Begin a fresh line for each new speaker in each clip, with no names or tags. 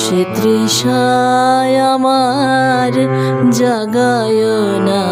সে তৃষায় আমার জাগায় না।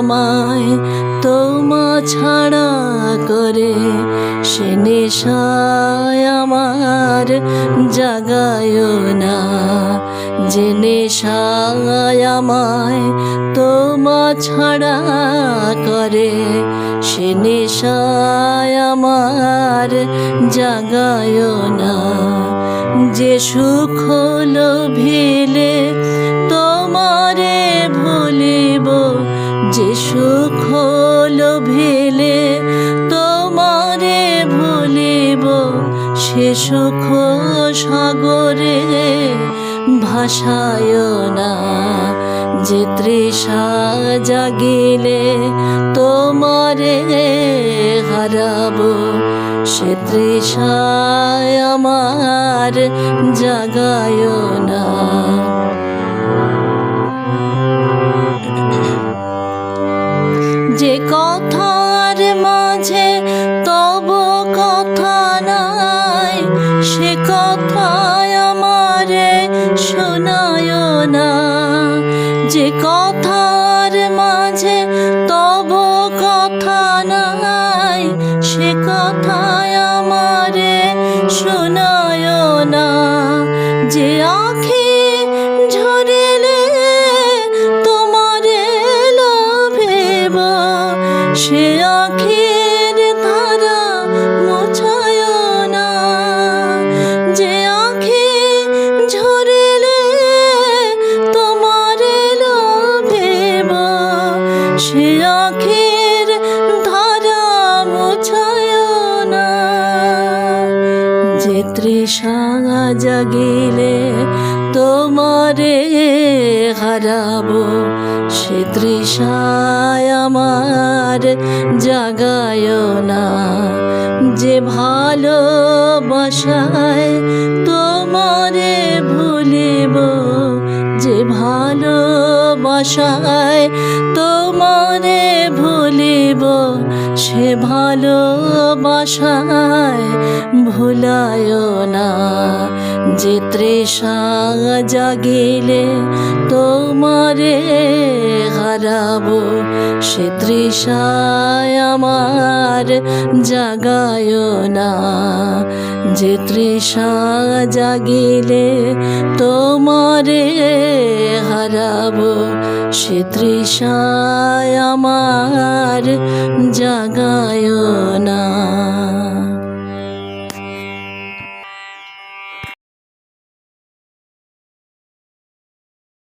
আমায় তোমা ছাড়া করে, সে নেশায় আমার জাগায় না। যে নেশায় আমায় তোমা ছাড়া করে সে নেশায় আমার জাগায় না। যে সুখ লোভিলে তোমারে ভুলিব, যে সুখ লোভিলে তোমারে ভুলিব, সে সুখ সাগরে ভাসায় না। যে তৃষা জাগিলে তোমারে হারাবো। সে তৃষায় আমার জাগায় না। যে কথার মাঝে তব কথা নাই, সে কথায় কথা নাই, সে কথায় আমারে শোনায় না। যে আখি ঝরিলে তোমারে লোভেব সে আখির ধারা না। আখি সে আখির তৃষা জাগিলে তোমারে হারাবো। সে তৃষায় আমার জাগায় না। যে ভালোবাসায় তোমারে ভুলিব, যে ভালোবাসায় তোমারে ভুলিব ভালোবাসায় ভুলায় না। যে তৃষা জাগিলে তোমারে হারাবো, সে তৃষায় আমার জাগায় না। যে তৃষা জাগিলে তোমারে হারাবো, সে তৃষায় আমার জাগায় না